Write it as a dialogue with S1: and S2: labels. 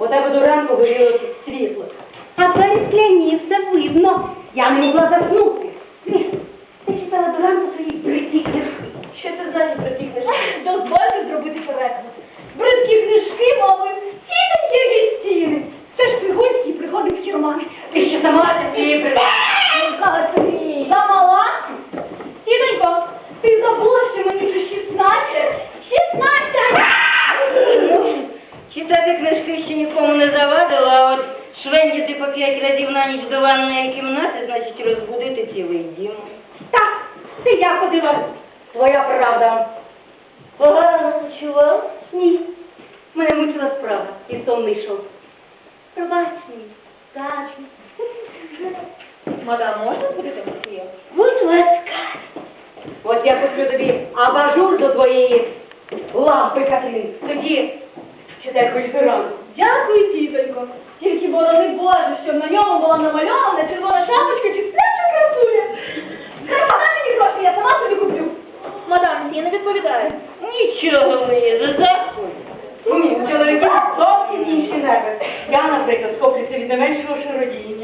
S1: У тебе до ранку горіло тут світло.
S2: А двері скляні, все видно.
S1: Я не могла заснути. Ти, читала до ранку свої бридкі книжки.
S3: Що це значить бридкі книжки? Дозвольте зробити переклад. Бридкі книжки мовою тітоньки від стіни. Це ж пригодські приходить в тюрма.
S1: Ти ще сама цієї придала.
S3: Сказала собі. Замала? Тітонько, ти забула, що мені вже 16? 16!
S1: Читати книжки ще нікому не завадило, а от швендіти по п'ять разів на ніч до ванної кімнати, значить розбудити цілий дім.
S3: Так, це я ходила.
S1: Твоя правда.
S3: Погано ночував?
S1: Ні. Мене мучила справа, і сон не йшов.
S3: Пробач мені. Так. Мадам, можна будете мені?
S1: Будь ласка. От я куплю тобі абажур до твоєї лампи, Катрін. Тоді читай хоч до ранку.
S3: Дякую, тітонько. Тільки борони Боже, щоб на ньому була намальована червона шапочка чи спляча красуня. Кармана мені гроші, я сама собі куплю. Мадам, я не відповідаю.
S1: Нічого мені, зазахуй. Ні, у чоловіка зовсім інші нерви. Я, наприклад, скоплюся від не меншого шародії.